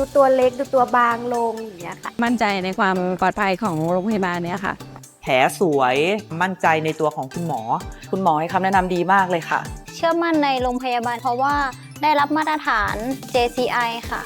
ดูตัวเล็กดูตัวบางลงอย่างเงี้ยค่ะมั่นใจในความปลอดภัยของโรงพยาบาลเนี้ยค่ะ แผลสวยมั่นใจในตัวของคุณหมอ คุณหมอให้คำแนะนำดีมากเลยค่ะ เชื่อมั่นในโรงพยาบาลเพราะว่าได้รับมาตรฐาน JCI ค่ะ